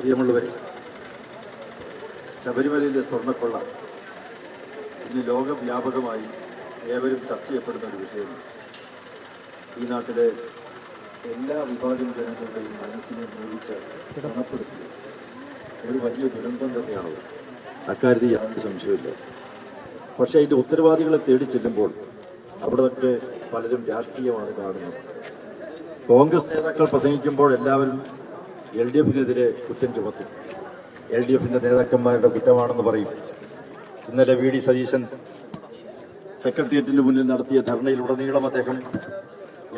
പ്രിയമുള്ളവരെ ശബരിമലയിലെ സ്വർണക്കൊള്ള ഇന്ന് ലോകവ്യാപകമായി ഏവരും ചർച്ച ചെയ്യപ്പെടുന്ന ഒരു വിഷയമാണ്. ഈ നാട്ടിലെ എല്ലാ വിഭാഗം ജനങ്ങളുടെയും മനസ്സിനെ മോഹിച്ച് ഗുണപ്പെടുത്തി ഒരു വലിയ ദുരന്തം തന്നെയാണത്. അക്കാര്യത്തിൽ യാതൊരു സംശയമില്ല പക്ഷേ അതിന്റെ ഉത്തരവാദികളെ തേടി ചെല്ലുമ്പോൾ അവിടെയൊക്കെ പലരും രാഷ്ട്രീയമാണ് കാണുന്നത്. കോൺഗ്രസ് നേതാക്കൾ പ്രസംഗിക്കുമ്പോൾ എല്ലാവരും എൽ ഡി എഫിനെതിരെ കുറ്റം ചുമത്തും. എൽ ഡി എഫിന്റെ നേതാക്കന്മാരുടെ കുറ്റമാണെന്ന് പറയും. ഇന്നലെ വി ഡി സതീശൻ സെക്രട്ടേറിയറ്റിന് മുന്നിൽ നടത്തിയ ധർണയിലുടനീളം അദ്ദേഹം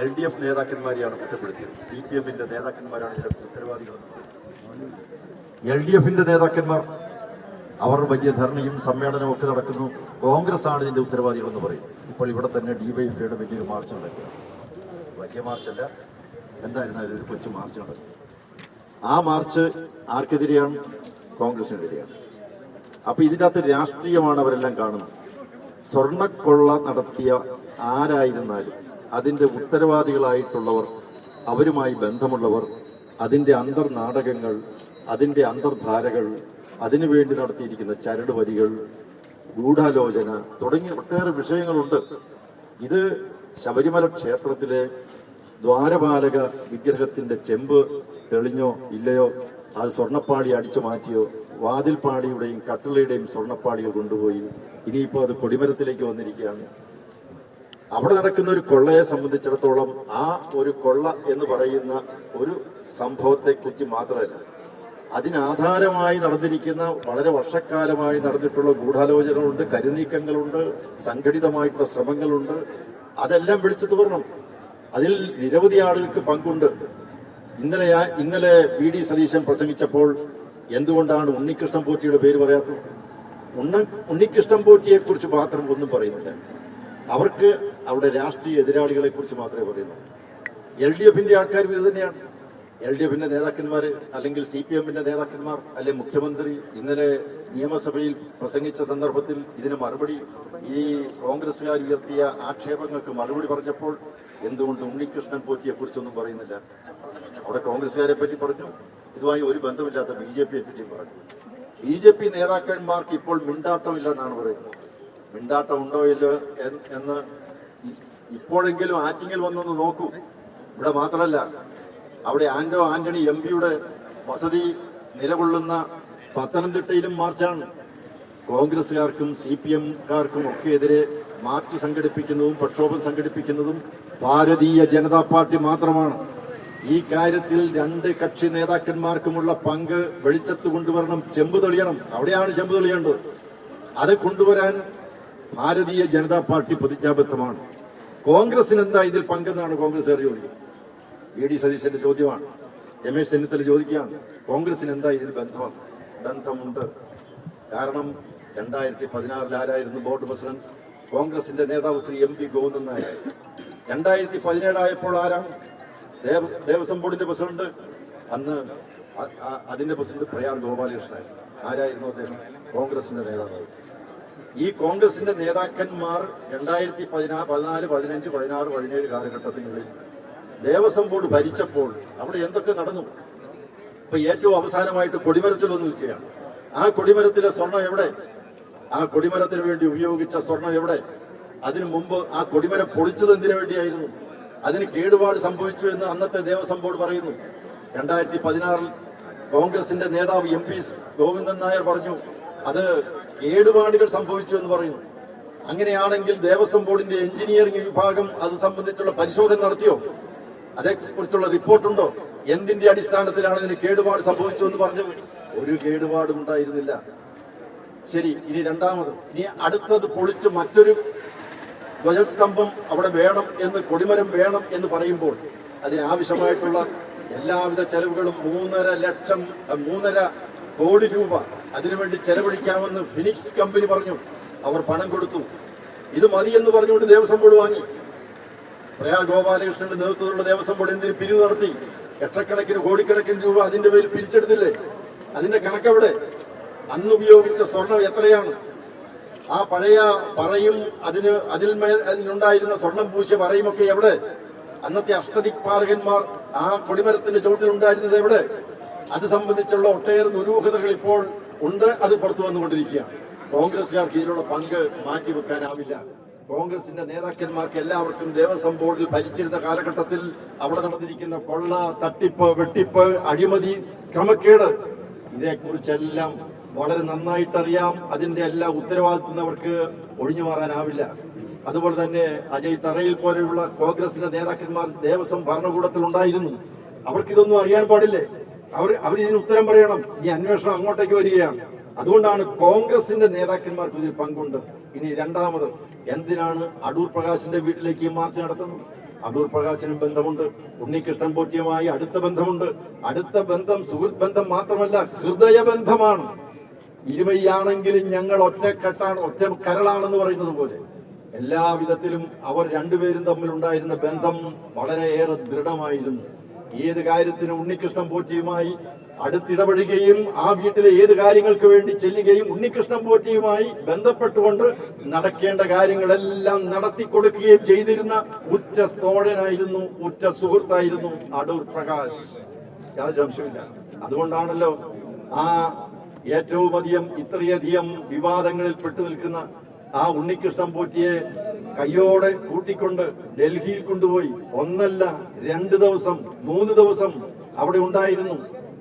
എൽ ഡി എഫ് നേതാക്കന്മാരെയാണ് കുറ്റപ്പെടുത്തിയത്. സി പി എമ്മിന്റെ നേതാക്കന്മാരാണ് ഇതിലെ ഉത്തരവാദികളെന്ന് എൽ ഡി എഫിന്റെ നേതാക്കന്മാർ അവർ വലിയ ധർണയും സമ്മേളനവും ഒക്കെ നടക്കുന്നു. കോൺഗ്രസ് ആണ് ഇതിന്റെ ഉത്തരവാദികളെന്ന് പറയും. ഇപ്പോൾ ഇവിടെ തന്നെ ഡിവൈഎഫ്ഐയുടെ വലിയൊരു മാർച്ച് നടക്കുക വലിയ മാർച്ചല്ല. എന്തായിരുന്നാലും ഒരു കൊച്ചു മാർച്ച് നടക്കും. ആ മാർച്ച് ആർക്കെതിരെയാണ്? കോൺഗ്രസിനെതിരെയാണ്. അപ്പൊ ഇതിന്റെ അകത്ത് രാഷ്ട്രീയമാണ് അവരെല്ലാം കാണുന്നത്. സ്വർണക്കൊള്ള നടത്തിയ ആരായിരുന്നാലും അതിന്റെ ഉത്തരവാദികളായിട്ടുള്ളവർ അവരുമായി ബന്ധമുള്ളവർ അതിന്റെ അന്തർനാടകങ്ങൾ അതിന്റെ അന്തർധാരകൾ അതിനുവേണ്ടി നടത്തിയിരിക്കുന്ന ചരട് വരികൾ ഗൂഢാലോചന തുടങ്ങിയ ഒട്ടേറെ വിഷയങ്ങളുണ്ട്. ഇത് ശബരിമല ക്ഷേത്രത്തിലെ ദ്വാരപാലക വിഗ്രഹത്തിന്റെ ചെമ്പ് തെളിഞ്ഞോ ഇല്ലയോ അത് സ്വർണപ്പാളി അടിച്ചു മാറ്റിയോ വാതിൽപ്പാടിയുടെയും കട്ടിളയുടെയും സ്വർണപ്പാളികൾ കൊണ്ടുപോയി. ഇനിയിപ്പോൾ അത് കൊടിമരത്തിലേക്ക് വന്നിരിക്കുകയാണ്. അവിടെ നടക്കുന്ന ഒരു കൊള്ളയെ സംബന്ധിച്ചിടത്തോളം ആ ഒരു കൊള്ള എന്ന് പറയുന്ന ഒരു സംഭവത്തെ കുറിച്ച് മാത്രമല്ല. അതിനാധാരമായി നടന്നിരിക്കുന്ന വളരെ വർഷക്കാലമായി നടന്നിട്ടുള്ള ഗൂഢാലോചനകളുണ്ട് കരുനീക്കങ്ങളുണ്ട് സംഘടിതമായിട്ടുള്ള ശ്രമങ്ങളുണ്ട്. അതെല്ലാം വിളിച്ചു തുറണം അതിൽ നിരവധി ആളുകൾക്ക് പങ്കുണ്ട്. ഇന്നലെ ഇന്നലെ വി ഡി സതീശൻ പ്രസംഗിച്ചപ്പോൾ എന്തുകൊണ്ടാണ് ഉണ്ണികൃഷ്ണൻ പോറ്റിയുടെ പേര് പറയാത്തത്? ഉണ്ണ ഉണ്ണികൃഷ്ണൻ പോറ്റിയെ കുറിച്ച് മാത്രം ഒന്നും പറയുന്നില്ല. അവർക്ക് അവിടെ രാഷ്ട്രീയ എതിരാളികളെ കുറിച്ച് മാത്രമേ പറയുന്നുള്ളൂ. എൽ ഡി എഫിന്റെ ആൾക്കാരും ഇത് തന്നെയാണ്. എൽ ഡി എഫിന്റെ നേതാക്കന്മാർ അല്ലെങ്കിൽ സി പി എമ്മിന്റെ നേതാക്കന്മാർ അല്ലെങ്കിൽ മുഖ്യമന്ത്രി ഇന്നലെ നിയമസഭയിൽ പ്രസംഗിച്ച സന്ദർഭത്തിൽ ഇതിന് മറുപടി ഈ കോൺഗ്രസ്സുകാർ ഉയർത്തിയ ആക്ഷേപങ്ങൾക്ക് മറുപടി പറഞ്ഞപ്പോൾ എന്തുകൊണ്ട് ഉണ്ണികൃഷ്ണൻ പോറ്റിയെ കുറിച്ചൊന്നും പറയുന്നില്ല? അവിടെ കോൺഗ്രസ്സുകാരെ പറ്റി പറഞ്ഞു. ഇതുമായി ഒരു ബന്ധമില്ലാത്ത ബി ജെ പിയെ പറ്റിയും പറഞ്ഞു. ബി ജെ പി നേതാക്കന്മാർക്ക് ഇപ്പോൾ മിണ്ടാട്ടമില്ലെന്നാണ് പറയുന്നത്. മിണ്ടാട്ടം ഉണ്ടോ ഇല്ലോ എന്ന് ഇപ്പോഴെങ്കിലും ആറ്റിങ്ങിൽ വന്നൊന്ന് നോക്കൂ. ഇവിടെ മാത്രമല്ല അവിടെ ആന്റോ ആന്റണി എം പിയുടെ വസതി നിലകൊള്ളുന്ന പത്തനംതിട്ടയിലും മാർച്ചാണ്. കോൺഗ്രസുകാർക്കും സി പി എംകാർക്കും ഒക്കെ എതിരെ മാർച്ച് സംഘടിപ്പിക്കുന്നതും പ്രക്ഷോഭം സംഘടിപ്പിക്കുന്നതും ഭാരതീയ ജനതാ പാർട്ടി മാത്രമാണ്. ഈ കാര്യത്തിൽ രണ്ട് കക്ഷി നേതാക്കന്മാർക്കുമുള്ള പങ്ക് വെളിച്ചത്ത് കൊണ്ടുവരണം ചെമ്പ് തെളിയണം. അവിടെയാണ് ചെമ്പ് തെളിയേണ്ടത്. അത് കൊണ്ടുവരാൻ ഭാരതീയ ജനതാ പാർട്ടി പ്രതിജ്ഞാബദ്ധമാണ്. കോൺഗ്രസിന് എന്താ ഇതിൽ പങ്കെന്നാണ് കോൺഗ്രസ് ചോദിക്കുന്നത്. വി ഡി സതീശന്റെ ചോദ്യമാണ്. രമേശ് ചെന്നിത്തല ചോദിക്കുകയാണ്. കോൺഗ്രസിന് എന്താ ഇതിൽ ബന്ധമാണ് ബന്ധമുണ്ട്? കാരണം രണ്ടായിരത്തി പതിനാറിൽ ആരായിരുന്നു ബോർഡ് പ്രസിഡന്റ്? കോൺഗ്രസിന്റെ നേതാവ് ശ്രീ എം പി ഗോവിന്ദൻ നായർ. രണ്ടായിരത്തി പതിനേഴായപ്പോൾ ആരാണ്? ദേവ ദേവസ്വം ബോർഡിന്റെ പ്രസിഡന്റ്. അന്ന് അതിന്റെ പ്രസിഡന്റ് പ്രയാർ ഗോപാലകൃഷ്ണൻ. ആരായിരുന്നു അദ്ദേഹം? കോൺഗ്രസിന്റെ നേതാവ്. ഈ കോൺഗ്രസിന്റെ നേതാക്കന്മാർ രണ്ടായിരത്തി പതിനാ പതിനാല് പതിനഞ്ച് പതിനാറ് പതിനേഴ് കാലഘട്ടത്തിനുള്ളിൽ ദേവസ്വം ബോർഡ് ഭരിച്ചപ്പോൾ അവിടെ എന്തൊക്കെ നടന്നു? ഇപ്പൊ ഏറ്റവും അവസാനമായിട്ട് കൊടിമരത്തിൽ വന്ന് നിൽക്കുകയാണ്. ആ കൊടിമരത്തിലെ സ്വർണം എവിടെ? ആ കൊടിമരത്തിന് വേണ്ടി ഉപയോഗിച്ച സ്വർണം എവിടെ? അതിനു മുമ്പ് ആ കൊടിമരം പൊളിച്ചത് എന്തിനു വേണ്ടിയായിരുന്നു? അതിന് കേടുപാട് സംഭവിച്ചു എന്ന് അന്നത്തെ ദേവസ്വം ബോർഡ് പറയുന്നു. രണ്ടായിരത്തി പതിനാറിൽ കോൺഗ്രസിന്റെ നേതാവ് എം പി ഗോവിന്ദൻ നായർ പറഞ്ഞു അത് കേടുപാടുകൾ സംഭവിച്ചു എന്ന് പറയുന്നു. അങ്ങനെയാണെങ്കിൽ ദേവസ്വം ബോർഡിന്റെ എഞ്ചിനീയറിംഗ് വിഭാഗം അത് സംബന്ധിച്ചുള്ള പരിശോധന നടത്തിയോ? അതേക്കുറിച്ചുള്ള റിപ്പോർട്ടുണ്ടോ? എന്തിന്റെ അടിസ്ഥാനത്തിലാണ് ഇതിന് കേടുപാട് സംഭവിച്ചു എന്ന് പറഞ്ഞു ഒരു കേടുപാടും ഉണ്ടായിരുന്നില്ല. ശരി ഇനി രണ്ടാമത്. ഇനി അടുത്തത് പൊളിച്ച് മറ്റൊരു ധ്വജസ്തംഭം അവിടെ വേണം എന്ന് കൊടിമരം വേണം എന്ന് പറയുമ്പോൾ അതിനാവശ്യമായിട്ടുള്ള എല്ലാവിധ ചെലവുകളും മൂന്നര ലക്ഷം മൂന്നര കോടി രൂപ അതിനുവേണ്ടി ചെലവഴിക്കാമെന്ന് ഫിനിക്സ് കമ്പനി പറഞ്ഞു. അവർ പണം കൊടുത്തു. ഇത് മതി എന്ന് പറഞ്ഞുകൊണ്ട് ദേവസ്വം ബോർഡ് വാങ്ങി. പ്രയാർ ഗോപാലകൃഷ്ണന്റെ നേതൃത്വത്തിലുള്ള ദേവസ്വം ബോർഡ് എന്തിന് പിരിവ് നടത്തി? ലക്ഷക്കണക്കിന് കോടിക്കണക്കിന് രൂപ അതിന്റെ പേരിൽ പിരിച്ചെടുത്തില്ലേ? അതിന്റെ കണക്കെവിടെ? അന്ന് ഉപയോഗിച്ച സ്വർണം എത്രയാണ്? ആ പഴയ പറയും അതിന് അതിന്മേൽ അതിനുണ്ടായിരുന്ന സ്വർണം പൂശിയ പറയുമൊക്കെ എവിടെ? അന്നത്തെ അഷ്ടദിക്പാലകന്മാർ ആ കൊടിമരത്തിന്റെ ചുവട്ടിൽ ഉണ്ടായിരുന്നത് എവിടെ? അത് സംബന്ധിച്ചുള്ള ഒട്ടേറെ ദുരൂഹതകൾ ഇപ്പോൾ ഉണ്ട്. അത് പുറത്തു വന്നുകൊണ്ടിരിക്കുകയാണ്. കോൺഗ്രസ്സുകാർക്ക് ഇതിലുള്ള പങ്ക് മാറ്റിവെക്കാനാവില്ല. കോൺഗ്രസിന്റെ നേതാക്കന്മാർക്ക് എല്ലാവർക്കും ദേവസ്വം ബോർഡിൽ ഭരിച്ചിരുന്ന കാലഘട്ടത്തിൽ അവിടെ നടന്നിരിക്കുന്ന കൊള്ള തട്ടിപ്പ് വെട്ടിപ്പ് അഴിമതി ക്രമക്കേട് ഇതേക്കുറിച്ചെല്ലാം വളരെ നന്നായിട്ടറിയാം. അതിന്റെ എല്ലാ ഉത്തരവാദിത്തവർക്ക് ഒഴിഞ്ഞു മാറാനാവില്ല. അതുപോലെ തന്നെ അജയ് തറയിൽ പോലെയുള്ള കോൺഗ്രസിന്റെ നേതാക്കന്മാർ ദേവസ്വം ഭരണകൂടത്തിൽ ഉണ്ടായിരുന്നു. അവർക്കിതൊന്നും അറിയാൻ പാടില്ലേ? അവർ അവർ ഇതിന് ഉത്തരം പറയണം. ഈ അന്വേഷണം അങ്ങോട്ടേക്ക് വരികയാണ്. അതുകൊണ്ടാണ് കോൺഗ്രസിന്റെ നേതാക്കന്മാർക്ക് ഇതിൽ പങ്കുണ്ട്. ഇനി രണ്ടാമത് എന്തിനാണ് അടൂർ പ്രകാശിന്റെ വീട്ടിലേക്ക് മാർച്ച് നടത്തുന്നത്? അടൂർ പ്രകാശിനും ബന്ധമുണ്ട്. ഉണ്ണികൃഷ്ണൻ പോറ്റിയുമായി അടുത്ത ബന്ധമുണ്ട്. അടുത്ത ബന്ധം സുഹൃത്ത് ബന്ധം മാത്രമല്ല ഹൃദയബന്ധമാണ്. ഇരുമയാണെങ്കിലും ഞങ്ങൾ ഒറ്റക്കെട്ടാണ് ഒറ്റ കരളാണെന്ന് പറയുന്നത് പോലെ. എല്ലാ വിധത്തിലും അവർ രണ്ടുപേരും തമ്മിലുണ്ടായിരുന്ന ബന്ധം വളരെയേറെ ദൃഢമായിരുന്നു. ഏത് കാര്യത്തിനും ഉണ്ണികൃഷ്ണൻ പോറ്റിയുമായി അടുത്തിടപഴുകയും ആ വീട്ടിലെ ഏത് കാര്യങ്ങൾക്ക് വേണ്ടി ചെല്ലുകയും ഉണ്ണികൃഷ്ണൻ പോറ്റിയുമായി ബന്ധപ്പെട്ടുകൊണ്ട് നടക്കേണ്ട കാര്യങ്ങളെല്ലാം നടത്തി കൊടുക്കുകയും ചെയ്തിരുന്ന ഉറ്റ സ്തോഴനായിരുന്നു ഉറ്റ സുഹൃത്തായിരുന്നു അടൂർ പ്രകാശ്. യാതൊരു സംശയമില്ല അതുകൊണ്ടാണല്ലോ ആ ഏറ്റവും അധികം ഇത്രയധികം വിവാദങ്ങളിൽ പെട്ടു നിൽക്കുന്ന ആ ഉണ്ണികൃഷ്ണൻ പോറ്റിയെ കയ്യോടെ കൂട്ടിക്കൊണ്ട് ഡൽഹിയിൽ കൊണ്ടുപോയി. ഒന്നല്ല രണ്ട് ദിവസം മൂന്ന് ദിവസം അവിടെ ഉണ്ടായിരുന്നു.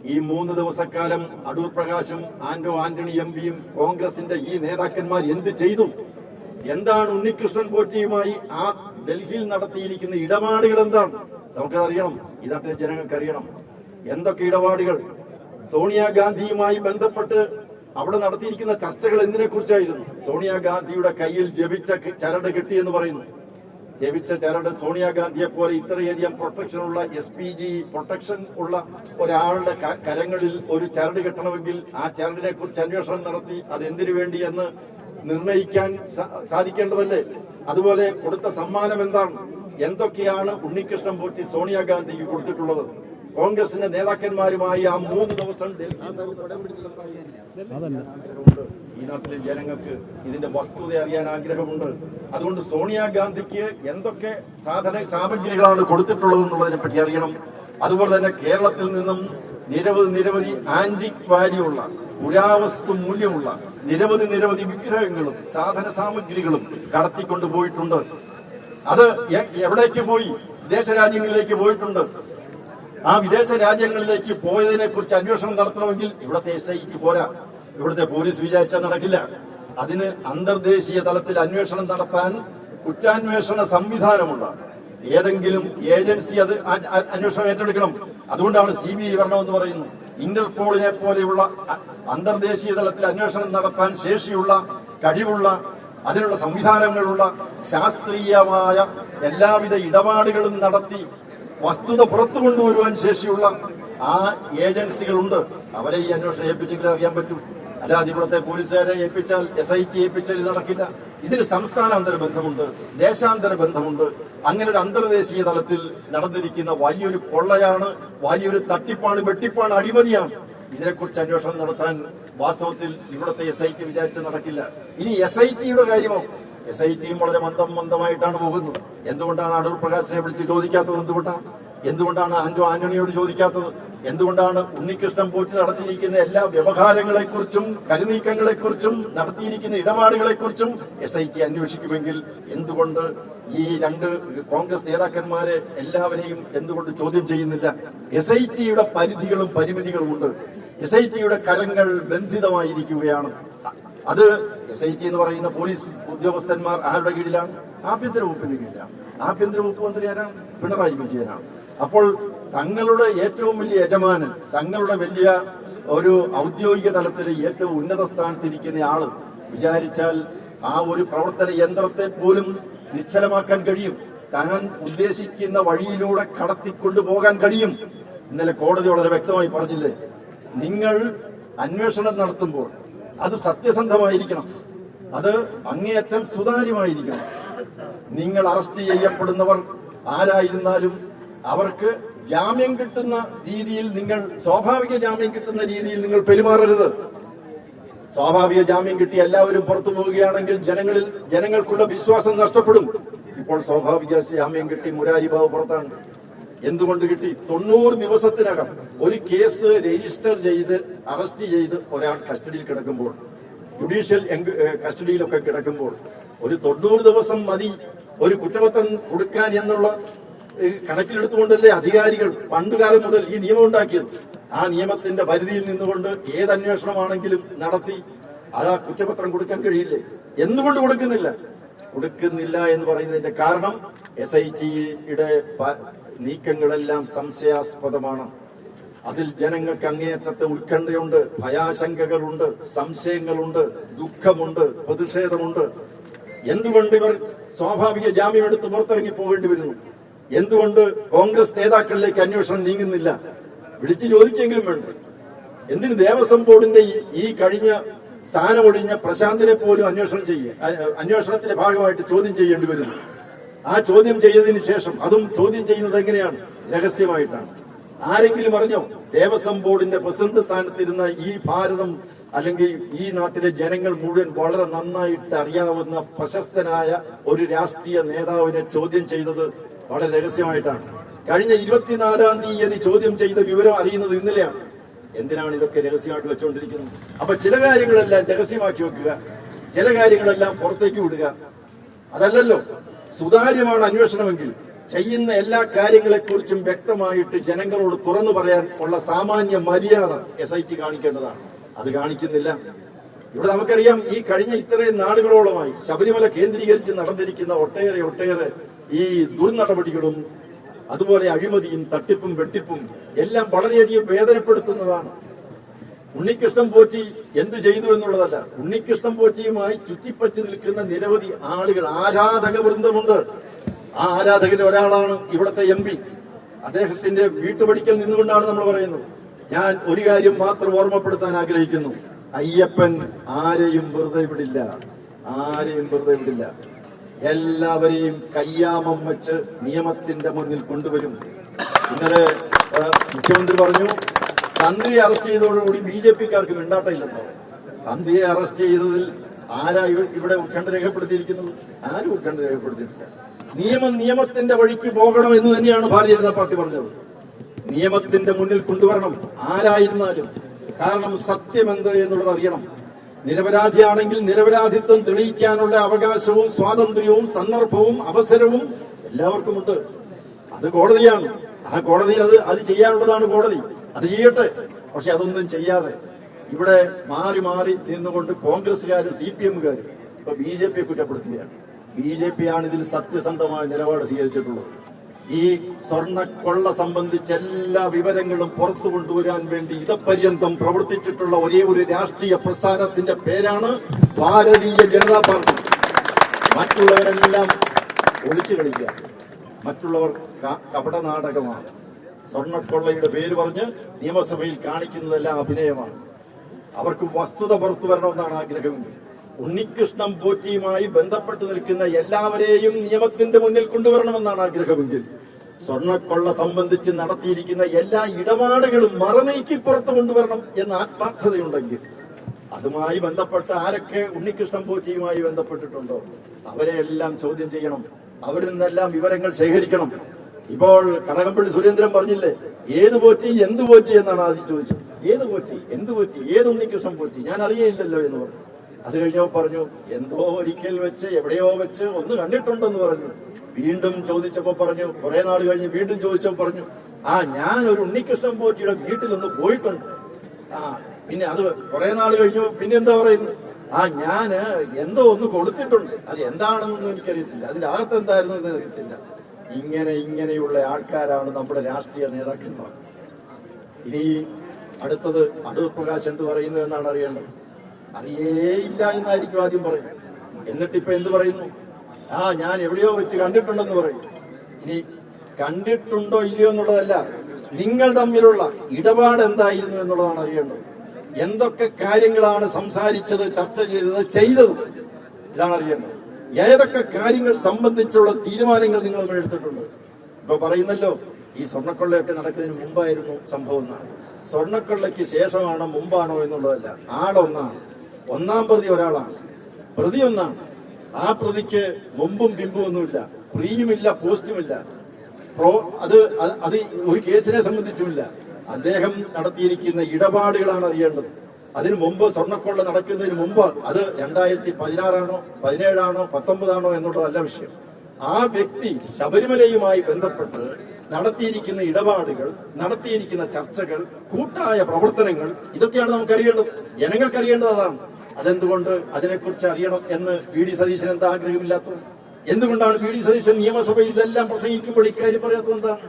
ഈ മൂന്ന് ദിവസക്കാലം അടൂർ പ്രകാശും ആന്റോ ആന്റണി എം പിയും കോൺഗ്രസിന്റെ ഈ നേതാക്കന്മാർ എന്ത് ചെയ്തു? എന്താണ് ഉണ്ണികൃഷ്ണൻ പോറ്റിയുമായി ആ ഡൽഹിയിൽ നടത്തിയിരിക്കുന്ന ഇടപാടുകൾ എന്താണ്? നമുക്കതറിയണം. ഇതൊക്കെ ജനങ്ങൾക്ക് അറിയണം എന്തൊക്കെ ഇടപാടുകൾ? സോണിയാഗാന്ധിയുമായി ബന്ധപ്പെട്ട് അവിടെ നടത്തിയിരിക്കുന്ന ചർച്ചകൾ എന്തിനെ കുറിച്ചായിരുന്നു സോണിയാഗാന്ധിയുടെ കയ്യിൽ ജപിച്ച ചരട് കിട്ടിയെന്ന് പറയുന്നു. ജപിച്ച ചരട് സോണിയാഗാന്ധിയെ പോലെ ഇത്രയധികം പ്രൊട്ടക്ഷൻ ഉള്ള എസ് പി ജി പ്രൊട്ടക്ഷൻ ഉള്ള ഒരാളുടെ കരങ്ങളിൽ ഒരു ചരട് കിട്ടണമെങ്കിൽ ആ ചരടിനെ കുറിച്ച് അന്വേഷണം നടത്തി അത് എന്തിനു വേണ്ടി എന്ന് നിർണയിക്കാൻ സാധിക്കേണ്ടതല്ലേ? അതുപോലെ കൊടുത്ത സമ്മാനം എന്താണ്? എന്തൊക്കെയാണ് ഉണ്ണികൃഷ്ണൻ പോറ്റി സോണിയാഗാന്ധിക്ക് കൊടുത്തിട്ടുള്ളത്? കോൺഗ്രസിന്റെ നേതാക്കന്മാരുമായി ആ മൂന്ന് ദിവസം. ഈ നാട്ടിലെ ജനങ്ങൾക്ക് ഇതിന്റെ വസ്തുത അറിയാൻ ആഗ്രഹമുണ്ട്. അതുകൊണ്ട് സോണിയാഗാന്ധിക്ക് എന്തൊക്കെ സാധന സാമഗ്രികളാണ് കൊടുത്തിട്ടുള്ളത് എന്നുള്ളതിനെ പറ്റി അറിയണം. അതുപോലെ തന്നെ കേരളത്തിൽ നിന്നും നിരവധി നിരവധി ആന്റിക് വാല്യുള്ള പുരാവസ്തു മൂല്യമുള്ള നിരവധി നിരവധി വിഗ്രഹങ്ങളും സാധന സാമഗ്രികളും കടത്തിക്കൊണ്ടുപോയിട്ടുണ്ട്. അത് എവിടേക്ക് പോയി? വിദേശ രാജ്യങ്ങളിലേക്ക് പോയിട്ടുണ്ട്. ആ വിദേശ രാജ്യങ്ങളിലേക്ക് പോയതിനെ കുറിച്ച് അന്വേഷണം നടത്തണമെങ്കിൽ ഇവിടുത്തെ എസ് ഐക്ക് പോരാ. ഇവിടുത്തെ പോലീസ് വിചാരിച്ചാൽ നടക്കില്ല. അതിന് അന്തർദേശീയ തലത്തിൽ അന്വേഷണം നടത്താൻ കുറ്റാന്വേഷണ സംവിധാനമുള്ള ഏതെങ്കിലും ഏജൻസി അത് അന്വേഷണം ഏറ്റെടുക്കണം. അതുകൊണ്ടാണ് സി ബി ഐ വരണമെന്ന് പറയുന്നു. ഇന്റർപോളിനെ പോലെയുള്ള അന്തർദേശീയ തലത്തിൽ അന്വേഷണം നടത്താൻ ശേഷിയുള്ള കഴിവുള്ള അതിനുള്ള സംവിധാനങ്ങളുള്ള ശാസ്ത്രീയമായ എല്ലാവിധ ഇടപാടുകളും നടത്തി വസ്തുത പുറത്തു കൊണ്ടുവരുവാൻ ശേഷിയുള്ള ആ ഏജൻസികളുണ്ട്. അവരെ ഈ അന്വേഷണം ഏൽപ്പിച്ചെങ്കിൽ അറിയാൻ പറ്റും. അല്ലാതെ ഇവിടുത്തെ പോലീസുകാരെ ഏൽപ്പിച്ചാൽ എസ് ഐ ടി ഏൽപ്പിച്ചാൽ ഇത് നടക്കില്ല. ഇതിന് സംസ്ഥാനാന്തര ബന്ധമുണ്ട് ദേശാന്തര ബന്ധമുണ്ട്. അങ്ങനെ ഒരു അന്തർദേശീയ തലത്തിൽ നടന്നിരിക്കുന്ന വലിയൊരു കൊള്ളയാണ് വലിയൊരു തട്ടിപ്പാണ് വെട്ടിപ്പാണ് അഴിമതിയാണ്. ഇതിനെക്കുറിച്ച് അന്വേഷണം നടത്താൻ വാസ്തവത്തിൽ ഇവിടുത്തെ എസ് ഐ ടി വിചാരിച്ച് നടക്കില്ല. ഇനി എസ് ഐ ടിയുടെ കാര്യമോ? എസ് ഐ ടിയും വളരെ മന്ദം മന്ദമായിട്ടാണ് പോകുന്നത്. എന്തുകൊണ്ടാണ് അടൂർ പ്രകാശിനെ വിളിച്ച് ചോദിക്കാത്തത് എന്തുകൊണ്ടാണ്? എന്തുകൊണ്ടാണ് ആന്റോ ആന്റണിയോട് ചോദിക്കാത്തത്? എന്തുകൊണ്ടാണ് ഉണ്ണികൃഷ്ണൻ പോറ്റി നടത്തിയിരിക്കുന്ന എല്ലാ വ്യവഹാരങ്ങളെക്കുറിച്ചും കരുനീക്കങ്ങളെക്കുറിച്ചും നടത്തിയിരിക്കുന്ന ഇടപാടുകളെക്കുറിച്ചും എസ് ഐ ടി അന്വേഷിക്കുമെങ്കിൽ എന്തുകൊണ്ട് ഈ രണ്ട് കോൺഗ്രസ് നേതാക്കന്മാരെ എല്ലാവരെയും എന്തുകൊണ്ട് ചോദ്യം ചെയ്യുന്നില്ല? എസ് ഐ ടിയുടെ പരിധികളും പരിമിതികളും ഉണ്ട്. എസ് ഐ ടിയുടെ കരങ്ങൾ ബന്ധിതമായിരിക്കുകയാണ്. അത് എസ് ഐ ടി എന്ന് പറയുന്ന പോലീസ് ഉദ്യോഗസ്ഥന്മാർ ആരുടെ കീഴിലാണ്? ആഭ്യന്തര വകുപ്പിന്റെ കീഴിലാണ്. ആഭ്യന്തര വകുപ്പ് മന്ത്രി ആരാണ്? പിണറായി വിജയനാണ്. അപ്പോൾ തങ്ങളുടെ ഏറ്റവും വലിയ യജമാനൻ തങ്ങളുടെ വലിയ ഒരു ഔദ്യോഗിക തലത്തിൽ ഏറ്റവും ഉന്നത സ്ഥാനത്തിരിക്കുന്ന ആൾ വിചാരിച്ചാൽ ആ ഒരു പ്രവർത്തന യന്ത്രത്തെ പോലും നിശ്ചലമാക്കാൻ കഴിയും. താൻ ഉദ്ദേശിക്കുന്ന വഴിയിലൂടെ കടത്തിക്കൊണ്ടു പോകാൻ കഴിയും. ഇന്നലെ കോടതി വളരെ വ്യക്തമായി പറഞ്ഞില്ലേ? നിങ്ങൾ അന്വേഷണം നടത്തുമ്പോൾ അത് സത്യസന്ധമായിരിക്കണം. അത് അങ്ങേയറ്റം സുതാര്യമായിരിക്കണം. നിങ്ങൾ അറസ്റ്റ് ചെയ്യപ്പെടുന്നവർ ആരായിരുന്നാലും അവർക്ക് ജാമ്യം കിട്ടുന്ന രീതിയിൽ നിങ്ങൾ സ്വാഭാവിക ജാമ്യം കിട്ടുന്ന രീതിയിൽ നിങ്ങൾ പെരുമാറരുത്. സ്വാഭാവിക ജാമ്യം കിട്ടി എല്ലാവരും പുറത്തു പോവുകയാണെങ്കിൽ ജനങ്ങളിൽ ജനങ്ങൾക്കുള്ള വിശ്വാസം നഷ്ടപ്പെടും. ഇപ്പോൾ സ്വാഭാവിക ജാമ്യം കിട്ടി മുരാരി ബാബു പുറത്താണ്. എന്തുകൊണ്ട് കിട്ടി? തൊണ്ണൂറ് ദിവസത്തിനകം ഒരു കേസ് രജിസ്റ്റർ ചെയ്ത് അറസ്റ്റ് ചെയ്ത് ഒരാൾ കസ്റ്റഡിയിൽ കിടക്കുമ്പോൾ ജുഡീഷ്യൽ കസ്റ്റഡിയിലൊക്കെ കിടക്കുമ്പോൾ ഒരു തൊണ്ണൂറ് ദിവസം മതി. ഒരു കുറ്റപത്രം കൊടുക്കാൻ എന്നുള്ള കണക്കിലെടുത്തുകൊണ്ടല്ലേ അധികാരികൾ പണ്ടുകാലം മുതൽ ഈ നിയമം ഉണ്ടാക്കിയത്? ആ നിയമത്തിന്റെ പരിധിയിൽ നിന്നുകൊണ്ട് ഏത് അന്വേഷണമാണെങ്കിലും നടത്തി അത് ആ കുറ്റപത്രം കൊടുക്കാൻ കഴിയില്ലേ? എന്തുകൊണ്ട് കൊടുക്കുന്നില്ല? കൊടുക്കുന്നില്ല എന്ന് പറയുന്നതിന്റെ കാരണം എസ് ഐ ടിയുടെ നീക്കങ്ങളെല്ലാം സംശയാസ്പദമാണ്. അതിൽ ജനങ്ങൾക്ക് അങ്ങേയറ്റത്തെ ഉത്കണ്ഠയുണ്ട് ഭയാശങ്കകളുണ്ട് സംശയങ്ങളുണ്ട് ദുഃഖമുണ്ട് പ്രതിഷേധമുണ്ട്. എന്തുകൊണ്ട് ഇവർ സ്വാഭാവിക ജാമ്യം എടുത്ത് പുറത്തിറങ്ങി പോകേണ്ടി വരുന്നു? എന്തുകൊണ്ട് കോൺഗ്രസ് നേതാക്കളിലേക്ക് അന്വേഷണം നീങ്ങുന്നില്ല? വിളിച്ചു ചോദിക്കെങ്കിലും വേണ്ട. എന്തിന് ദേവസ്വം ബോർഡിന്റെ ഈ- കഴിഞ്ഞ സ്ഥാനമൊഴിഞ്ഞ പ്രശാന്തിനെ പോലും അന്വേഷണം ചെയ്യുക അന്വേഷണത്തിന്റെ ഭാഗമായിട്ട് ചോദ്യം ചെയ്യേണ്ടി വരുന്നു? ആ ചോദ്യം ചെയ്തതിന് ശേഷം അതും ചോദ്യം ചെയ്യുന്നത് എങ്ങനെയാണ്? രഹസ്യമായിട്ടാണ്. ആരെങ്കിലും അറിഞ്ഞോ? ദേവസ്വം ബോർഡിന്റെ പ്രസിഡന്റ് സ്ഥാനത്തിരുന്ന ഈ ഭാരതം അല്ലെങ്കിൽ ഈ നാട്ടിലെ ജനങ്ങൾ മുഴുവൻ വളരെ നന്നായിട്ട് അറിയാവുന്ന പ്രശസ്തനായ ഒരു രാഷ്ട്രീയ നേതാവിനെ ചോദ്യം ചെയ്തത് വളരെ രഹസ്യമായിട്ടാണ്. കഴിഞ്ഞ ഇരുപത്തിനാലാം തീയതി ചോദ്യം ചെയ്ത വിവരം അറിയുന്നത് ഇന്നലെയാണ്. എന്തിനാണ് ഇതൊക്കെ രഹസ്യമായിട്ട് വെച്ചുകൊണ്ടിരിക്കുന്നത്? അപ്പൊ ചില കാര്യങ്ങളെല്ലാം രഹസ്യമാക്കി വെക്കുക ചില കാര്യങ്ങളെല്ലാം പുറത്തേക്ക് വിടുക. അതല്ലല്ലോ. സുതാര്യമാണ് അന്വേഷണമെങ്കിൽ ചെയ്യുന്ന എല്ലാ കാര്യങ്ങളെക്കുറിച്ചും വ്യക്തമായിട്ട് ജനങ്ങളോട് തുറന്നു പറയാൻ ഉള്ള സാമാന്യ മര്യാദ എസ് ഐ ടി കാണിക്കേണ്ടതാണ്. അത് കാണിക്കുന്നില്ല. ഇവിടെ നമുക്കറിയാം ഈ കഴിഞ്ഞ ഇത്രയും നാടുകളോളമായി ശബരിമല കേന്ദ്രീകരിച്ച് നടന്നിരിക്കുന്ന ഒട്ടേറെ ഒട്ടേറെ ഈ ദുർനടപടികളും അതുപോലെ അഴിമതിയും തട്ടിപ്പും വെട്ടിപ്പും എല്ലാം വളരെയധികം വേദനപ്പെടുത്തുന്നതാണ്. ഉണ്ണികൃഷ്ണൻ പോറ്റി എന്ത് ചെയ്തു എന്നുള്ളതല്ല. ഉണ്ണികൃഷ്ണൻ പോറ്റിയുമായി ചുറ്റിപ്പറ്റി നിൽക്കുന്ന നിരവധി ആളുകൾ ആരാധക വൃന്ദമുണ്ട്. ആ ആരാധകരിൽ ഒരാളാണ് ഇവിടുത്തെ എം പി. അദ്ദേഹത്തിന്റെ വീട്ടുപടിക്കൽ നിന്നുകൊണ്ടാണ് നമ്മൾ പറയുന്നത്. ഞാൻ ഒരു കാര്യം മാത്രം ഓർമ്മപ്പെടുത്താൻ ആഗ്രഹിക്കുന്നു. അയ്യപ്പൻ ആരെയും വെറുതെ വിടില്ല. ആരെയും വെറുതെ വിടില്ല. എല്ലാവരെയും കയ്യാമം വെച്ച് നിയമത്തിന്റെ മുന്നിൽ കൊണ്ടുവരും. ഇന്നലെ മുഖ്യമന്ത്രി പറഞ്ഞു തന്ത്രിയെ അറസ്റ്റ് ചെയ്തതോടുകൂടി ബി ജെ പിക്കാർക്ക് മിണ്ടാട്ടമില്ലെന്നോ. തന്ത്രിയെ അറസ്റ്റ് ചെയ്തതിൽ ആരാ ഇവിടെ ഉത്കണ്ഠ രേഖപ്പെടുത്തിയിരിക്കുന്നത്? ആരും ഉത്കണ്ഠ രേഖപ്പെടുത്തിയിട്ടില്ല. നിയമം നിയമത്തിന്റെ വഴിക്ക് പോകണം എന്ന് തന്നെയാണ് ഭാരതീയ ജനതാ പാർട്ടി പറഞ്ഞത്. നിയമത്തിന്റെ മുന്നിൽ കൊണ്ടുവരണം ആരായിരുന്നാലും. കാരണം സത്യം എന്ത് എന്നുള്ളത് അറിയണം. നിരപരാധിയാണെങ്കിൽ നിരപരാധിത്വം തെളിയിക്കാനുള്ള അവകാശവും സ്വാതന്ത്ര്യവും സന്ദർഭവും അവസരവും എല്ലാവർക്കുമുണ്ട്. അത് കോടതിയാണ്. ആ കോടതി അത് അത് ചെയ്യാനുള്ളതാണ് കോടതി. അത് ചെയ്യട്ടെ. പക്ഷെ അതൊന്നും ചെയ്യാതെ ഇവിടെ മാറി മാറി നിന്നുകൊണ്ട് കോൺഗ്രസ്സുകാർ സി പി എമ്മുകാർ ഇപ്പൊ ബി ജെ പിയെ കുറ്റപ്പെടുത്തുകയാണ്. ബി ജെ പി ആണ് ഇതിൽ സത്യസന്ധമായ നിലപാട് സ്വീകരിച്ചിട്ടുള്ളത്. ഈ സ്വർണ കൊള്ള സംബന്ധിച്ച എല്ലാ വിവരങ്ങളും പുറത്തു കൊണ്ടുവരാൻ വേണ്ടി ഇതപര്യന്തം പ്രവർത്തിച്ചിട്ടുള്ള ഒരേ ഒരു രാഷ്ട്രീയ പ്രസ്ഥാനത്തിന്റെ പേരാണ് ഭാരതീയ ജനതാ പാർട്ടി. മറ്റുള്ളവരെല്ലാം ഒളിച്ചു കളിക്കുക. മറ്റുള്ളവർ കപട നാടകമാണ് സ്വർണക്കൊള്ളയുടെ പേര് പറഞ്ഞ് നിയമസഭയിൽ കാണിക്കുന്നതെല്ലാം അഭിനയമാണ്. അവർക്ക് വസ്തുത പുറത്തു വരണമെന്നാണ് ആഗ്രഹമെങ്കിൽ. ഉണ്ണികൃഷ്ണൻ പോറ്റിയുമായി ബന്ധപ്പെട്ട് നിൽക്കുന്ന എല്ലാവരെയും നിയമത്തിന്റെ മുന്നിൽ കൊണ്ടുവരണമെന്നാണ് ആഗ്രഹമെങ്കിൽ. സ്വർണക്കൊള്ള സംബന്ധിച്ച് നടത്തിയിരിക്കുന്ന എല്ലാ ഇടപാടുകളും മറനീക്കി പുറത്തു കൊണ്ടുവരണം എന്ന ആത്മാർത്ഥതയുണ്ടെങ്കിൽ. അതുമായി ബന്ധപ്പെട്ട് ആരൊക്കെ ഉണ്ണികൃഷ്ണൻ പോറ്റിയുമായി ബന്ധപ്പെട്ടിട്ടുണ്ടോ? അവരെ എല്ലാം ചോദ്യം ചെയ്യണം. അവരിൽ നിന്നെല്ലാം വിവരങ്ങൾ ശേഖരിക്കണം. ഇപ്പോൾ കടകംപള്ളി സുരേന്ദ്രൻ പറഞ്ഞില്ലേ ഏത് പോറ്റി എന്ത് പോറ്റി എന്നാണ് ആദ്യം ചോദിച്ചത്. ഏത് പോറ്റി എന്ത് പോറ്റി ഏത് ഉണ്ണികൃഷ്ണൻ പോറ്റി? ഞാൻ അറിയില്ലല്ലോ എന്ന് പറഞ്ഞു. അത് കഴിഞ്ഞോ പറഞ്ഞു എന്തോ ഒരിക്കൽ വെച്ച് എവിടെയോ വെച്ച് ഒന്ന് കണ്ടിട്ടുണ്ടെന്ന് പറഞ്ഞു. വീണ്ടും ചോദിച്ചപ്പോ പറഞ്ഞു കുറെ നാൾ കഴിഞ്ഞ് വീണ്ടും ചോദിച്ചപ്പോ പറഞ്ഞു ആ ഞാൻ ഒരു ഉണ്ണികൃഷ്ണൻ പോറ്റിയുടെ വീട്ടിലൊന്ന് പോയിട്ടുണ്ട്. ആ പിന്നെ അത് കുറെ നാൾ കഴിഞ്ഞു പിന്നെ എന്താ പറയുന്നത്? ആ ഞാൻ എന്തോ ഒന്ന് കൊടുത്തിട്ടുണ്ട്. അത് എന്താണെന്നൊന്നും എനിക്കറിയത്തില്ല. അതിന്റെ അകത്ത് എന്തായിരുന്നു എന്ന് അറിയത്തില്ല ഇങ്ങനെ ഇങ്ങനെയുള്ള ആൾക്കാരാണ് നമ്മുടെ രാഷ്ട്രീയ നേതാക്കന്മാർ. ഇനി അടുത്തത് അടൂർ പ്രകാശ് എന്ത് പറയുന്നു എന്നാണ് അറിയേണ്ടത്? അറിയേയില്ല എന്നായിരിക്കും ആദ്യം പറയും. എന്നിട്ട് ഇപ്പൊ എന്ത് പറയുന്നു? ആ ഞാൻ എവിടെയോ വെച്ച് കണ്ടിട്ടുണ്ടെന്ന് പറയും. ഇനി കണ്ടിട്ടുണ്ടോ ഇല്ലയോ എന്നുള്ളതല്ല നിങ്ങൾ തമ്മിലുള്ള ഇടപാട് എന്തായിരുന്നു എന്നുള്ളതാണ് അറിയേണ്ടത്. എന്തൊക്കെ കാര്യങ്ങളാണ് സംസാരിച്ചത് ചർച്ച ചെയ്തത് ചെയ്തത് ഇതാണ് അറിയേണ്ടത്. ഏതൊക്കെ കാര്യങ്ങൾ സംബന്ധിച്ചുള്ള തീരുമാനങ്ങൾ നിങ്ങൾ എടുത്തിട്ടുണ്ട്? ഇപ്പൊ പറയുന്നല്ലോ ഈ സ്വർണക്കൊള്ളയൊക്കെ നടക്കുന്നതിന് മുമ്പായിരുന്നു സംഭവം എന്നാണ്. സ്വർണക്കൊള്ളയ്ക്ക് ശേഷമാണോ മുമ്പാണോ എന്നുള്ളതല്ല ആളൊന്നാണ്. ഒന്നാം പ്രതി ഒരാളാണ്. പ്രതി ഒന്നാണ്. ആ പ്രതിക്ക് മുമ്പും പിമ്പും ഒന്നുമില്ല പ്രീയുമില്ല പോസ്റ്റുമില്ല. പ്രോ അത് അത് ഒരു കേസിനെ സംബന്ധിച്ചുമില്ല. അദ്ദേഹം നടത്തിയിരിക്കുന്ന ഇടപാടുകളാണ് അറിയേണ്ടത്. അതിനു മുമ്പ് സ്വർണക്കൊള്ള നടക്കുന്നതിന് മുമ്പ് അത് രണ്ടായിരത്തി പതിനാറാണോ പതിനേഴാണോ പത്തൊമ്പതാണോ എന്നുള്ളതല്ല വിഷയം. ആ വ്യക്തി ശബരിമലയുമായി ബന്ധപ്പെട്ട് നടത്തിയിരിക്കുന്ന ഇടപാടുകൾ നടത്തിയിരിക്കുന്ന ചർച്ചകൾ കൂട്ടായ പ്രവർത്തനങ്ങൾ ഇതൊക്കെയാണ് നമുക്ക് അറിയേണ്ടത് ജനങ്ങൾക്ക് അറിയേണ്ടത് അതാണ്. അതെന്തുകൊണ്ട് അതിനെക്കുറിച്ച് അറിയണം എന്ന് വി ഡി സതീശൻ എന്താ ആഗ്രഹമില്ലാത്തത്? എന്തുകൊണ്ടാണ് വി ഡി സതീശൻ നിയമസഭയിൽ ഇതെല്ലാം പ്രസംഗിക്കുമ്പോൾ ഇക്കാര്യം പറയാത്തത് എന്താണ്?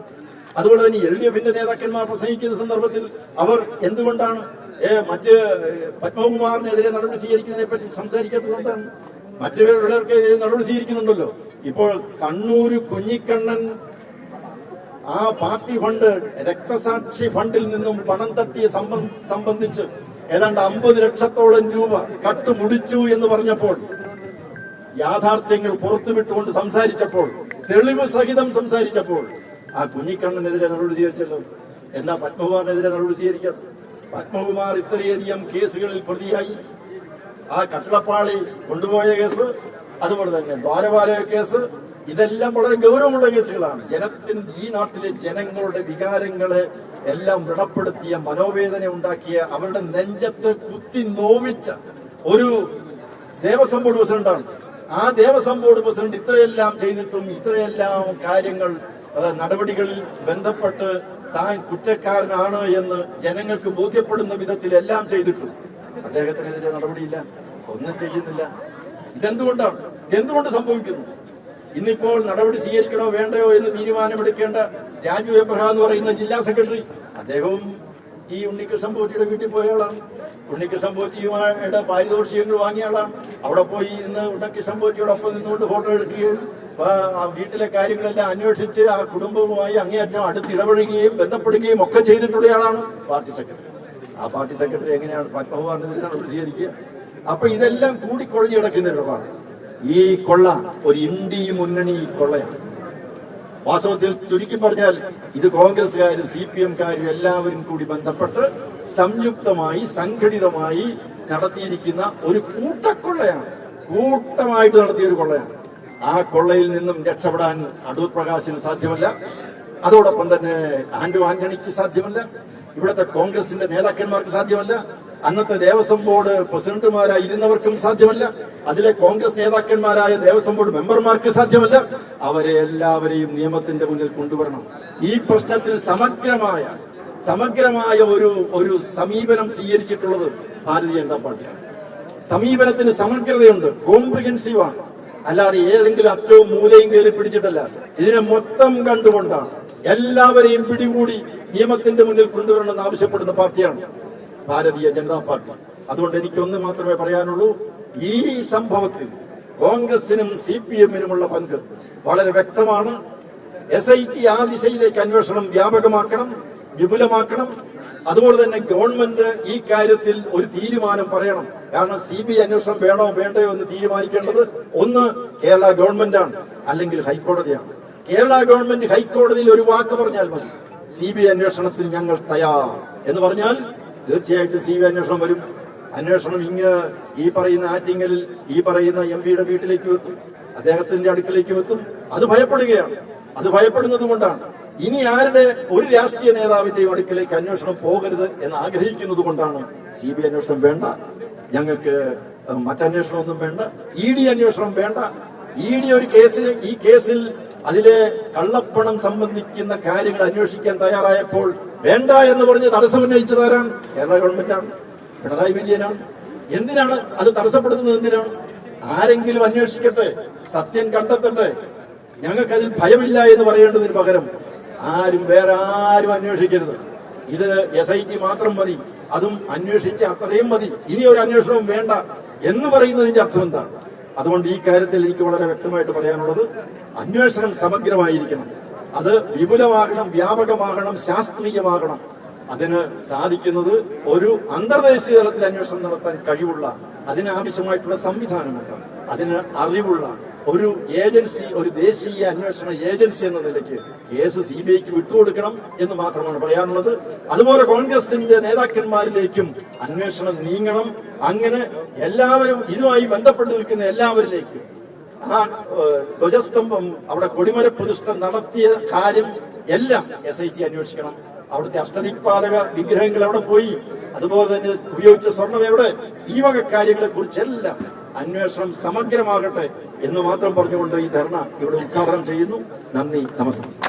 അതുപോലെ തന്നെ എൽ ഡി എഫിന്റെ നേതാക്കന്മാർ പ്രസംഗിക്കുന്ന സന്ദർഭത്തിൽ അവർ എന്തുകൊണ്ടാണ് മറ്റ് പത്മകുമാറിനെതിരെ നടപടി സ്വീകരിക്കുന്നതിനെ പറ്റി സംസാരിക്കാത്തത് എന്താണ് നടപടി സ്വീകരിക്കുന്നുണ്ടല്ലോ. ഇപ്പോൾ കണ്ണൂര് കുഞ്ഞിക്കണ്ണൻ ആ പാർട്ടി ഫണ്ട് രക്തസാക്ഷി ഫണ്ടിൽ നിന്നും പണം തട്ടിയ സംബ- സംബന്ധിച്ച് ഏതാണ്ട് അമ്പത് ലക്ഷത്തോളം രൂപ കട്ടുമുടിച്ചു എന്ന് പറഞ്ഞപ്പോൾ യാഥാർത്ഥ്യങ്ങൾ പുറത്തുവിട്ടുകൊണ്ട് സംസാരിച്ചപ്പോൾ തെളിവ് സഹിതം സംസാരിച്ചപ്പോൾ ആ കുഞ്ഞിക്കണ്ണനെതിരെ നടപടി സ്വീകരിച്ചല്ലോ. എന്നാ പത്മകുമാറിനെതിരെ നടപടി സ്വീകരിക്കാം? പത്മകുമാർ ഇത്രയധികം കേസുകളിൽ പ്രതിയായി. ആ കട്ടളപ്പാളി കൊണ്ടുപോയ കേസ് അതുപോലെ തന്നെ ദ്വാരപാലയ കേസ് ഇതെല്ലാം വളരെ ഗൗരവമുള്ള കേസുകളാണ്. ജനത്തിന് ഈ നാട്ടിലെ ജനങ്ങളുടെ വികാരങ്ങളെ എല്ലാം വ്രണപ്പെടുത്തിയ മനോവേദന ഉണ്ടാക്കിയ അവരുടെ നെഞ്ചത്ത് കുത്തി നോവിച്ച ഒരു ദേവസ്വം ബോർഡ് പ്രസിഡന്റാണ്. ആ ദേവസ്വം ബോർഡ് പ്രസിഡന്റ് ഇത്രയെല്ലാം ചെയ്തിട്ടും ഇത്രയെല്ലാം കാര്യങ്ങൾ നടപടികളിൽ ബന്ധപ്പെട്ട് താൻ കുറ്റക്കാരനാണ് എന്ന് ജനങ്ങൾക്ക് ബോധ്യപ്പെടുന്ന വിധത്തിൽ എല്ലാം ചെയ്തിട്ടു. അദ്ദേഹത്തിനെതിരെ നടപടിയില്ല ഒന്നും ചെയ്യുന്നില്ല. ഇതെന്തുകൊണ്ടാണ്? ഇതെന്തുകൊണ്ട് സംഭവിക്കുന്നു? ഇന്നിപ്പോൾ നടപടി സ്വീകരിക്കണോ വേണ്ടയോ എന്ന് തീരുമാനമെടുക്കേണ്ട രാജു എബ്രഹാം എന്ന് പറയുന്ന ജില്ലാ സെക്രട്ടറി അദ്ദേഹവും ഈ ഉണ്ണികൃഷ്ണൻ പോറ്റിയുടെ വീട്ടിൽ പോയ ആളാണ്. ഉണ്ണികൃഷ്ണൻ പോറ്റിയുമായിട്ട് പാരിതോഷികങ്ങൾ വാങ്ങിയ ആളാണ്. അവിടെ പോയി ഇന്ന് ഉണ്ണികൃഷ്ണൻ പോറ്റിയോടൊപ്പം നിന്നുകൊണ്ട് ഫോട്ടോ എടുക്കുകയും ആ, വീട്ടിലെ കാര്യങ്ങളെല്ലാം അന്വേഷിച്ച് ആ കുടുംബവുമായി അങ്ങേയറ്റം അടുത്ത് ഇടപഴകുകയും ബന്ധപ്പെടുകയും ഒക്കെ ചെയ്തിട്ടുള്ള ആളാണ് പാർട്ടി സെക്രട്ടറി. ആ പാർട്ടി സെക്രട്ടറി എങ്ങനെയാണ് പത്മകുമാറിനെതിരെ പ്രതിഷേധിക്കുക? അപ്പൊ ഇതെല്ലാം കൂടിക്കൊഴഞ്ഞു കിടക്കുന്ന ഇടപാട്. ഈ കൊള്ള ഒരു ഇന്ത്യ മുന്നണി കൊള്ളയാണ്. വാസ്തവത്തിൽ ചുരുക്കി പറഞ്ഞാൽ ഇത് കോൺഗ്രസ്സുകാരും സി പി എംകാരും എല്ലാവരും കൂടി ബന്ധപ്പെട്ട് സംയുക്തമായി സംഘടിതമായി നടത്തിയിരിക്കുന്ന ഒരു കൂട്ടക്കൊള്ളയാണ്. കൂട്ടമായിട്ട് നടത്തിയ ഒരു കൊള്ളയാണ്. ആ കൊള്ളയിൽ നിന്നും രക്ഷപ്പെടാൻ അടൂർ പ്രകാശിന് സാധ്യമല്ല. അതോടൊപ്പം തന്നെ ആൻഡു ആന്റണിക്ക് സാധ്യമല്ല. ഇവിടുത്തെ കോൺഗ്രസിന്റെ നേതാക്കന്മാർക്ക് സാധ്യമല്ല. അന്നത്തെ ദേവസ്വം ബോർഡ് പ്രസിഡന്റുമാരായിരുന്നവർക്കും സാധ്യമല്ല. അതിലെ കോൺഗ്രസ് നേതാക്കന്മാരായ ദേവസ്വം ബോർഡ് മെമ്പർമാർക്ക് സാധ്യമല്ല. അവരെ എല്ലാവരെയും നിയമത്തിന്റെ മുന്നിൽ കൊണ്ടുവരണം. ഈ പ്രശ്നത്തിൽ സമഗ്രമായ സമഗ്രമായ ഒരു ഒരു സമീപനം സ്വീകരിച്ചിട്ടുള്ളത് ഭാരതീയ ജനതാ പാർട്ടിയാണ്. സമീപനത്തിന് സമഗ്രതയുണ്ട്. കോംപ്രിഹെൻസീവ് ആണ്. അല്ലാതെ ഏതെങ്കിലും അറ്റവും മൂലയും കയറി പിടിച്ചിട്ടല്ല. ഇതിനെ മൊത്തം കണ്ടുകൊണ്ടാണ്. എല്ലാവരെയും പിടികൂടി നിയമത്തിന്റെ മുന്നിൽ കൊണ്ടുവരണമെന്ന് ആവശ്യപ്പെടുന്ന പാർട്ടിയാണ് ഭാരതീയ ജനതാ പാർട്ടി. അതുകൊണ്ട് എനിക്കൊന്ന് മാത്രമേ പറയാനുള്ളൂ ഈ സംഭവത്തിൽ കോൺഗ്രസിനും സി പി എമ്മിനുമുള്ള പങ്ക് വളരെ വ്യക്തമാണ്. എസ് ഐ ടി ആ ദിശയിലേക്ക് അന്വേഷണം വ്യാപകമാക്കണം വിപുലമാക്കണം. അതുപോലെ തന്നെ ഗവൺമെന്റ് ഈ കാര്യത്തിൽ ഒരു തീരുമാനം പറയണം. കാരണം സി ബി അന്വേഷണം വേണോ വേണ്ടയോ എന്ന് തീരുമാനിക്കേണ്ടത് ഒന്ന് കേരള ഗവൺമെന്റാണ് അല്ലെങ്കിൽ ഹൈക്കോടതിയാണ്. കേരള ഗവൺമെന്റ് ഹൈക്കോടതിയിൽ ഒരു വാക്ക് പറഞ്ഞാൽ മതി. സി ബി അന്വേഷണത്തിന് ഞങ്ങൾ തയ്യാർ എന്ന് പറഞ്ഞാൽ തീർച്ചയായിട്ടും സി ബി അന്വേഷണം വരും. അന്വേഷണം ഇങ്ങ് ഈ പറയുന്ന ആറ്റിങ്ങലിൽ ഈ പറയുന്ന എം പിയുടെ വീട്ടിലേക്ക് എത്തും അദ്ദേഹത്തിന്റെ അടുക്കിലേക്ക് എത്തും. അത് ഭയപ്പെടുകയാണ്. അത് ഭയപ്പെടുന്നത് കൊണ്ടാണ്. ഇനി ആരുടെ ഒരു രാഷ്ട്രീയ നേതാവിന്റെയും അടുക്കിലേക്ക് അന്വേഷണം പോകരുത് എന്ന് ആഗ്രഹിക്കുന്നത് കൊണ്ടാണ് സി ബി അന്വേഷണം വേണ്ട. ഞങ്ങൾക്ക് മറ്റന്വേഷണമൊന്നും വേണ്ട. ഇ ഡി അന്വേഷണം വേണ്ട. ഇ ഡി ഒരു കേസിൽ ഈ കേസിൽ അതിലെ കള്ളപ്പണം സംബന്ധിക്കുന്ന കാര്യങ്ങൾ അന്വേഷിക്കാൻ തയ്യാറായപ്പോൾ വേണ്ട എന്ന് പറഞ്ഞ് തടസ്സമുന്നയിച്ചതാരാണ് കേരള ഗവൺമെന്റാണ്. പിണറായി വിജയനാണ്. എന്തിനാണ് അത് തടസ്സപ്പെടുത്തുന്നത്? എന്തിനാണ്? ആരെങ്കിലും അന്വേഷിക്കട്ടെ. സത്യം കണ്ടെത്തട്ടെ. ഞങ്ങൾക്കതിൽ ഭയമില്ല എന്ന് പറയേണ്ടതിന് പകരം ആരും വേറെ ആരും അന്വേഷിക്കരുത്. ഇത് എസ് ഐ ടി മാത്രം മതി. അതും അന്വേഷിച്ച് അത്രയും മതി. ഇനി ഒരു അന്വേഷണവും വേണ്ട എന്ന് പറയുന്നതിന്റെ അർത്ഥം എന്താണ്? അതുകൊണ്ട് ഈ കാര്യത്തിൽ എനിക്ക് വളരെ വ്യക്തമായിട്ട് പറയാനുള്ളത് അന്വേഷണം സമഗ്രമായിരിക്കണം. അത് വിപുലമാകണം വ്യാപകമാകണം ശാസ്ത്രീയമാകണം. അതിന് സാധിക്കുന്നത് ഒരു അന്തർദേശീയ തലത്തിൽ അന്വേഷണം നടത്താൻ കഴിവുള്ള അതിനാവശ്യമായിട്ടുള്ള സംവിധാനമുണ്ട്. അതിന് അറിവുള്ള ഒരു ഏജൻസി ഒരു ദേശീയ അന്വേഷണ ഏജൻസി എന്ന നിലയ്ക്ക് കേസ് സി ബി ഐക്ക് വിട്ടുകൊടുക്കണം എന്ന് മാത്രമാണ് പറയാനുള്ളത്. അതുപോലെ കോൺഗ്രസിന്റെ നേതാക്കന്മാരിലേക്കും അന്വേഷണം നീങ്ങണം. അങ്ങനെ എല്ലാവരും ഇതുമായി ബന്ധപ്പെട്ട് നിൽക്കുന്ന എല്ലാവരിലേക്കും ആ ധ്വജസ്തംഭം അവിടെ കൊടിമര പ്രതിഷ്ഠ നടത്തിയ കാര്യം എല്ലാം എസ് ഐ ടി അന്വേഷിക്കണം. അവിടുത്തെ അഷ്ടദിക്പാലക വിഗ്രഹങ്ങൾ അവിടെ പോയി. അതുപോലെ തന്നെ ഉപയോഗിച്ച സ്വർണം എവിടെ? ഈ വക കാര്യങ്ങളെ കുറിച്ചെല്ലാം അന്വേഷണം സമഗ്രമാകട്ടെ എന്ന് മാത്രം പറഞ്ഞുകൊണ്ട് ഈ ധർണ ഇവിടെ ഉദ്ഘാടനം ചെയ്യുന്നു. നന്ദി നമസ്കാരം.